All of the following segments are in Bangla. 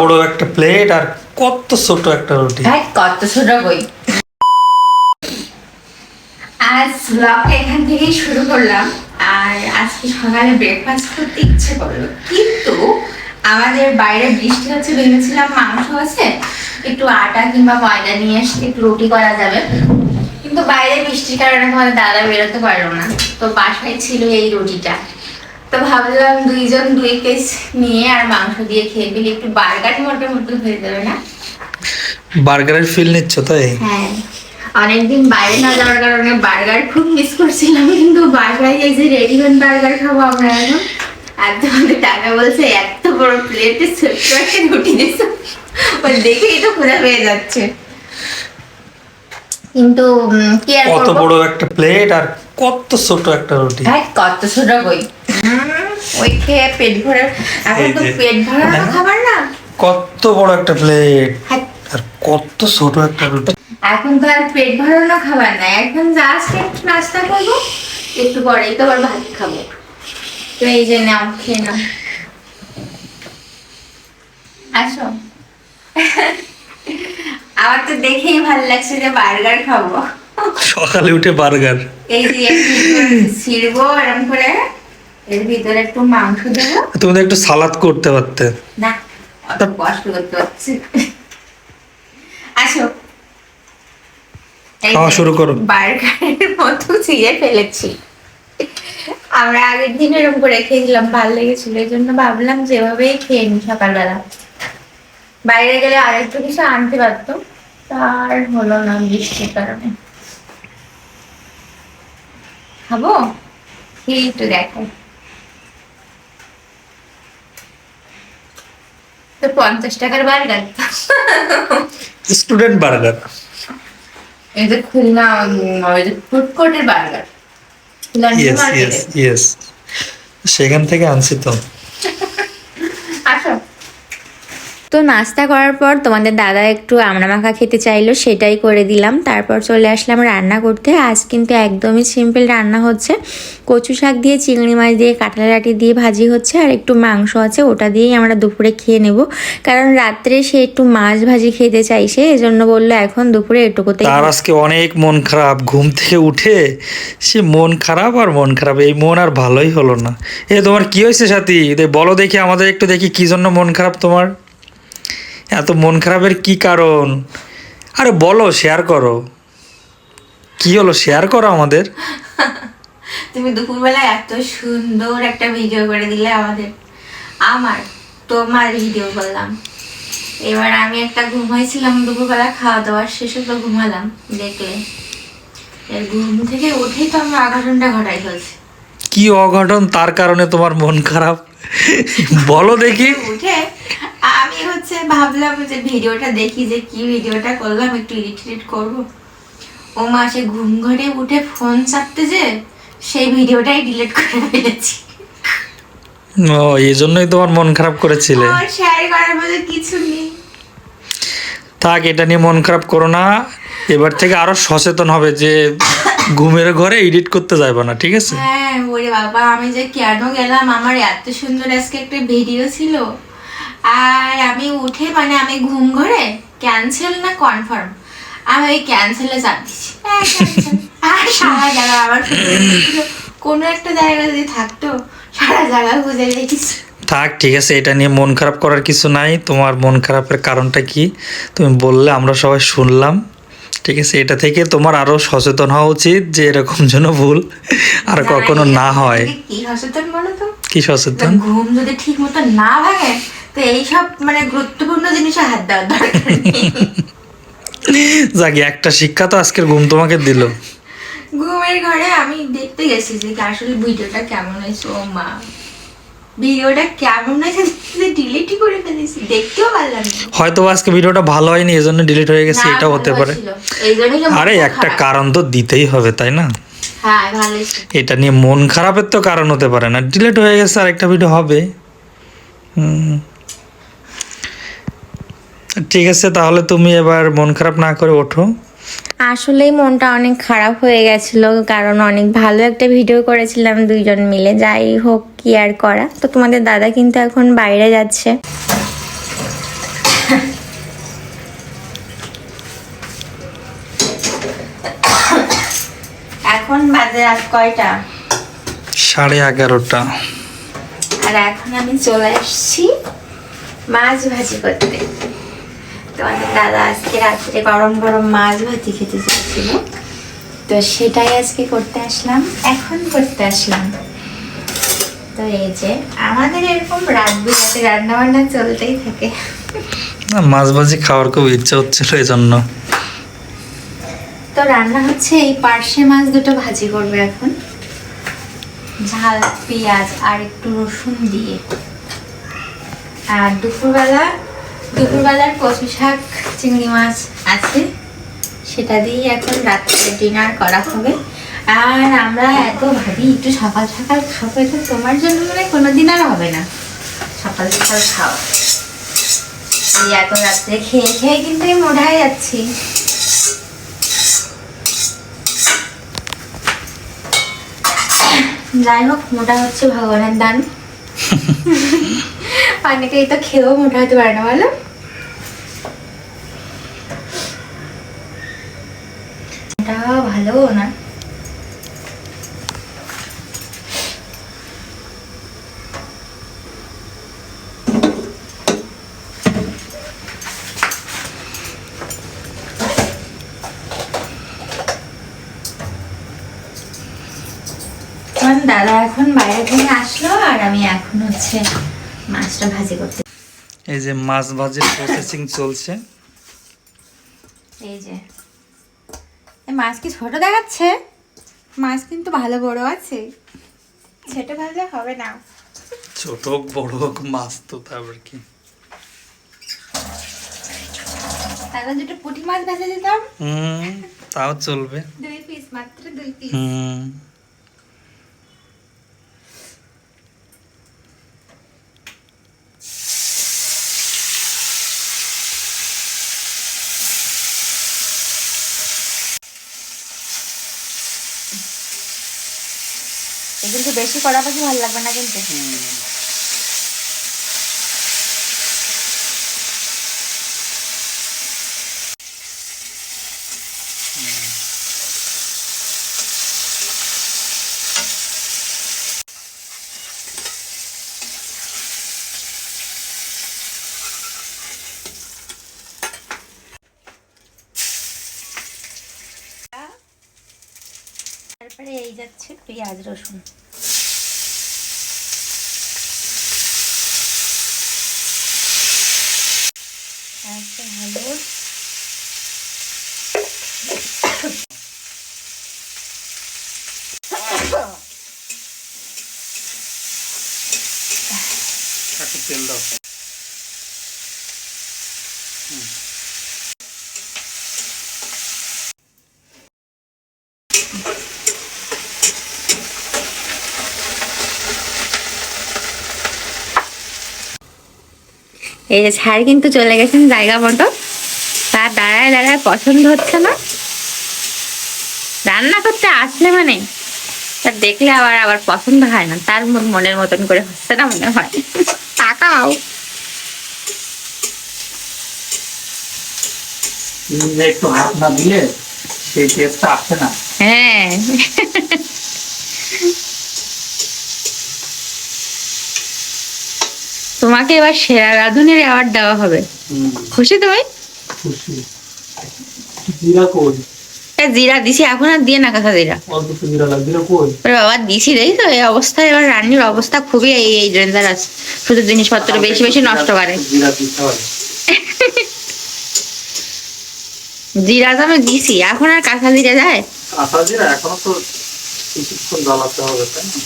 বড় একটা প্লেট আর কত ছোট একটা রুটি। হ্যাঁ কত ছোট বই। আজ ব্লগটা এখান থেকেই শুরু করলাম। আর আজকে সকালে ব্রেকফাস্ট করতে ইচ্ছে করল। কিন্তু আমাদের বাইরে বৃষ্টি হচ্ছে ভেবেছিলাম মাংস আছে, একটু আটা কিংবা ময়দা নিয়ে এসে একটু রুটি করা যাবে। কিন্তু বাইরে বৃষ্টির কারণে তোমাদের দাদা বেরোতে পারল না। তো বাসায় ছিল এই রুটিটা। তো ভাবলাম দুইজন দুই পিস নিয়ে আর মাংস দিয়ে খেয়ে ফেলি। একটু বার্গার মোটের মতো হয়ে যাবে না? বার্গারের ফিল নিচ্ছ তাই? হ্যাঁ। অনেকদিন বাইরে না যাওয়ার কারণে বার্গার খুব মিস করছিলাম কিন্তু বাসায় এই যে রেডিমেড বার্গার খাব আমরা এখন। আর তোমাকে টাকা বলছে এত বড় প্লেটে ছোট্ট একটা রুটি ওই দেখেই তো ক্ষুধা পেয়ে যাচ্ছে। কিন্তু কি আর কত বড় একটা প্লেট আর কত ছোট একটা রুটি। হ্যাঁ কত ছোট বই। ওই খেয়ে পেট ভরে এখন তো পেট ভরানো হ্যাঁ। খাবার না? কত বড় একটা প্লেট হ্যাঁ, আর কত ছোট একটা রুটি। এখন তো আর পেট ভরানো খাবার না। এখন জাস্ট একটু নাস্তা করব। একটু পরেই তো আবার ভাত খাব। তো এই যে নাও খেয়ে নাও। আসো। আমার তো দেখেই ভালো লাগছে যে বার্গার খাব। সকালে উঠে বার্গার। এই যে ছিড়বো এরকম করে এর ভিতরে একটু মাংস দেবো। তুমি একটু সালাদ করতে পারতে। না অত কষ্ট করতে পারছি আসো। খাওয়া শুরু করো। বার্গারের মতো ছিঁড়ে ফেলেছি। আমরা আগের দিন এরকম করে খেয়েছিলাম ভালো লেগেছিল। এই জন্য ভাবলাম যেভাবেই খেয়ে নি সকালবেলা। বাইরে গেলে আরেকটু কিছু আনতে পারতো তার হলো না বৃষ্টির কারণে। খাব? খেয়ে একটু দেখাই তো পঞ্চাশ টাকার বার্গার। Student burger. এই যে খুলনা ওই যে ফুড কোর্টের বার্গার সেখান থেকে আনছি তো আসো তো নাস্তা করার পর তোমাদের দাদা একটু আমড়া মাখা খেতে চাইলো সেটাই করে দিলাম। তারপর চলে আসলাম রান্না করতে। আজ কিন্তু একদমই সিম্পল রান্না হচ্ছে। কচু শাক দিয়ে চিংড়ি মাছ দিয়ে কাঁঠাল আটি দিয়ে ভাজি হচ্ছে আর একটু মাংস আছে ওটা দিয়েই আমরা দুপুরে খেয়ে নেব। কারণ রাত্রে সে একটু মাছ ভাজি খেতে চাইছে এজন্য বলল এখন দুপুরে এটুকুতেই তার আজকে অনেক মন খারাপ। ঘুম থেকে উঠে সে মন খারাপ আর মন খারাপ এই মন আর ভালোই হলো না। এ তোমার কি হয়েছে সাথী? দে বলো দেখি আমাদের একটু দেখি কি জন্য মন খারাপ তোমার। এত মন খারাপের কি কারণ? আরে বলো শেয়ার করো। কি হলো শেয়ার করো আমাদের? তুমি দুপুরবেলা এত সুন্দর একটা ভিডিও করে দিলে আমাদের। আমার তোমার ভিডিও করলাম। এবার আমি একটা ঘুমাইছিলাম দুপুরবেলা খাওয়া দাওয়ার শেষে তো ঘুমালাম দেখলে। এর ঘুম থেকে উঠেই তো আমরা অঘটনটা ঘটাই ফেলছি। কি অঘটন? তার কারণে তোমার মন খারাপ? বলো দেখি। উঠে আমি হচ্ছে ভাবলাম যে ভিডিওটা দেখি যে কি ভিডিওটা করলাম একটু ইডিট করব। ও মা সে ঘুম ঘরে উঠে ফোন চাপতে যে সেই ভিডিওটাই ডিলিট করে ফেলেছি। ও এই জন্যই তোমার মন খারাপ করেছিলে। আমার শেয়ার করার মধ্যে কিছু নেই। থাক এটা নিয়ে মন খারাপ করো না। এবার থেকে আরও সচেতন হবে যে ঘুমের ঘরে এডিট করতে যাবে না ঠিক আছে? হ্যাঁ ওরে বাবা আমি যে কেন গেলাম? আমার এত সুন্দর আজকে একটা ভিডিও ছিল। আর আমি উঠে মানে আমি ঘুম ঘরে ক্যান্সেল না কনফার্ম আমি ওই ক্যান্সেলে চাপ দিচ্ছি। হ্যাঁ, আর সারা জায়গা আমার কোনো একটা জায়গা যদি থাকতো সারা জায়গা খুঁজে রেখেছি থাক ঠিক আছে এটা নিয়ে মন খারাপ করার কিছু নাই। তোমার মন খারাপের কারণটা কি? তুমি বললে আমরা সবাই শুনলাম। ঠিক আছে এটা থেকে তোমার আরও সচেতন হওয়া উচিত যে এরকম যেন ভুল আর কখনো না হয়। কি সচেতন বলো তো? কি সচেতন? ঘুম যদি ঠিক মতো না ভাঙে তো এইসব মানে গুরুত্বপূর্ণ জিনিসে হাত দেওয়ার দরকার নেই। যাক একটা শিক্ষা তো আজকের ঘুম তোমাকে দিল। ঘুমের ঘরে আমি দেখতে গেছি যে আসলে ভিডিওটা কেমন হয়েছে ও মা। ভিডিওটা কেমন হয়েছে ডিলিটই করে ফেলেছি দেখতেও পারলাম হয়তো আজকে ভিডিওটা ভালো হয়নি এজন্য ডিলিট হয়ে গেছে এটা হতে পারে। আরে একটা কারণ তো দিতেই হবে তাই না? হ্যাঁ। এটা নিয়ে মন খারাপের তো কারণ হতে পারে না। ডিলেট হয়ে গেছে আর একটা ভিডিও হবে। হুম। ঠিক আছে তাহলে তুমি এবার মন খারাপ না করে ওঠো। আসলেই মনটা অনেক খারাপ হয়ে গেছিল কারণ অনেক ভালো একটা ভিডিও করেছিলাম দুইজন মিলে যাই হোক কি আর করা। তো তোমাদের দাদা কিন্তু এখন বাইরে যাচ্ছে। এখন বাজে রাত কয়টা? সাড়ে এগারোটা। আর এখন আমি চলে আসছি মাছ ভাজি করতে। তোমাদের দাদা আজকে রাত্রে গরম গরম মাছ ভাজি খেতে চাইছিল তো সেটাই আজকে করতে আসলাম এখন করতে আসলাম। তো এই যে আমাদের এরকম রাত বিরাতে রান্না বান্না চলতেই থাকে। না মাছ ভাজি খাওয়ার খুব ইচ্ছা হচ্ছিল এই জন্য তো রান্না হচ্ছে এই পার্শে মাছ দুটো ভাজি করবে এখন। ঝাল পেঁয়াজ আর একটু রসুন দিয়ে। আর দুপুরবেলা দুপুরবেলার কচু শাক, চিংড়ি মাছ আছে। সেটা দিয়ে এখন রাত্রে ডিনার করা হবে। আর আমরা এত ভাবি, একটু সকাল সকাল খাব, এটা তোমার জন্য মানে কোনোদিন আর হবে না। সকাল সকাল খাও এই এত রাত্রে খেয়ে খেয়ে কিন্তু আমি মোড়াই যাচ্ছি। যাই হোক, মোটা হচ্ছে ভগবানের দান। অনেকেই তো খেয়েও মোটা হতে পারে না, বলো। হওয়া ভালো না। দাদা এখন বাইরে থেকে আসলো আর আমি এখন হচ্ছে মাছটা ভাজি করতে। এই যে মাছ ভাজির প্রসেসিং চলছে। এই যে। এই মাছ কি ছোট দেখাচ্ছে? মাছ কিন্তু ভালো বড় আছে। ছোট ভালো হবে না। ছোট হোক বড় হোক মাছ তো তারপর কি? দাদা দুটো পুঁটি মাছ ভেজে দিতাম। হুম তাও চলবে। দুই পিস মাত্র দুই পিস হুম। কিন্তু বেশি কড়া পাখি ভালো লাগবে না কিন্তু। তারপরে এই যাচ্ছে পেঁয়াজ রসুন। একটা হলুদ তেল দাও। এই যে স্যার কিন্তু চলে গেছেন জায়গা মতো তার দাঁড়ায় দাঁড়ায় পছন্দ হচ্ছে না। রান্না করতে আসলে মানে তার দেখলে আবার আবার পছন্দ হয় না। তার মনের মতন করে হচ্ছে না মনে হয়। তাকাও। একটু হাত না দিলে সেই টেস্টটা আসে না। হ্যাঁ। তোমাকে এবার সেরা রাঁধুনির অ্যাওয়ার্ড দেওয়া হবে। খুশি তুমি? খুশি। জিরা কই? জিরা দিছি এখন আর দিয়ে না কথা জিরা। অল্প একটু জিরা লাগবে। জিরা কই? ওরে বাবা দিছি দেই তো এই অবস্থায় এবার রান্নির অবস্থা খুবই এই এই ডেঞ্জারাস শুধু জিনিসপত্র বেশি বেশি নষ্ট করে। জিরা জিরা তো আমি দিছি এখন আর কাঁচা জিরা যায়? কাঁচা জিরা এখনও তো কিছুক্ষণ জ্বালাতে হবে তাই না?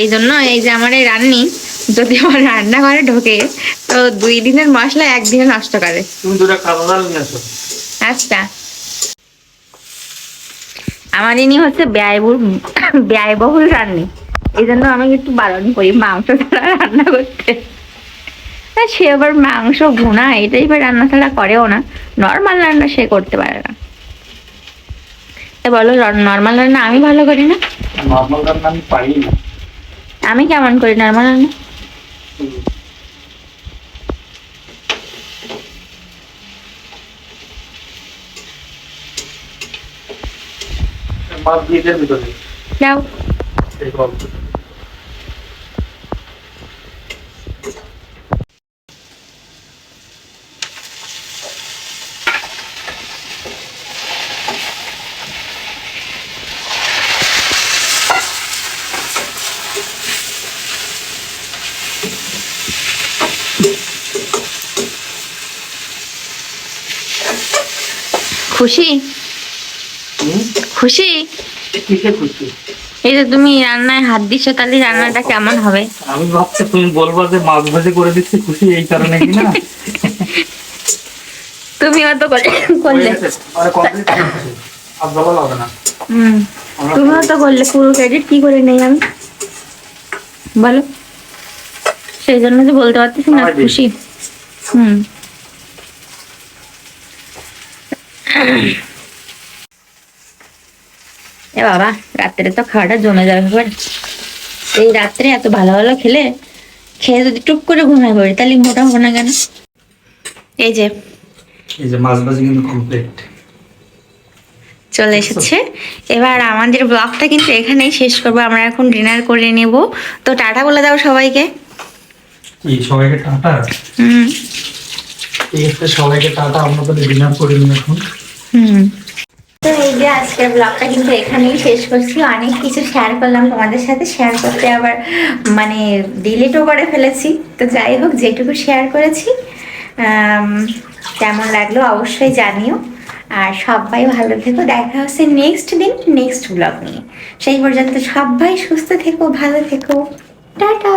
এই জন্য এই যে আমার এই রান্নি যদি আমার রান্নাঘরে ঢোকে তো দুই দিনের মশলা একদিনে নষ্ট করে। আচ্ছা। আমার ইনি হচ্ছে ব্যয়বহুল ব্যয়বহুল রান্নি। এই জন্য আমি একটু বারণ করি মাংস ছাড়া রান্না করতে। সে আবার মাংস ভুনা এটাই বা রান্না ছাড়া করেও না। নর্মাল রান্না সে করতে পারে না। এ বলো নর্মাল রান্না আমি ভালো করি না? নর্মাল রান্না আমি পারি না। আমি কেমন করি নর্মাল রান্না? মাছ দিয়ে দেন ভিতরে। যাও এই গল্প খুশি? খুশি? এই যে তুমি রান্নায় হাত দিচ্ছ তাহলে রান্নাটা কেমন হবে? আমি ভাবছি তুমি বলব যে মাছ ভাজি করে দিচ্ছি খুশি এই কারণে কি না? তুমি অত করলে তুমিও তো করলে পুরো ক্রেডিট কি করে নেই আমি? বলো। সেই জন্য তো বলতে পারতেছি না খুশি। হুম। এ বাবা রাত্রে তো খাওয়াটা জমে যাবে এবার। এই রাত্রে এত ভালো ভালো খেলে খেয়ে যদি টুক করে ঘুমায় পড়ি তাহলে মোটা হব না কেন? এই যে। এই যে মাছ ভাজি কিন্তু কমপ্লিট চলে এসেছে। এবার আমাদের ব্লগটা কিন্তু এখানেই শেষ করব। আমরা এখন ডিনার করে নেব। তো টাটা বলে দাও সবাইকে। কি সবাইকে টাটা? হুম। ঠিক আছে সবাইকে টাটা আমরা তো ডিনার করে নিই এখন। হুম। তো এই যে আজকের ব্লগটা কিন্তু এখানেই শেষ করছি। অনেক কিছু শেয়ার করলাম তোমাদের সাথে। শেয়ার করতে আবার মানে ডিলিটও করে ফেলেছি। তো যাই হোক যেটুকু শেয়ার করেছি কেমন লাগল অবশ্যই জানিও। আর সবাই ভালো থেকো। দেখা হচ্ছে নেক্সট দিন নেক্সট ব্লগ নিয়ে। সেই পর্যন্ত সবাই সুস্থ থেকো ভালো থেকো। টাটা।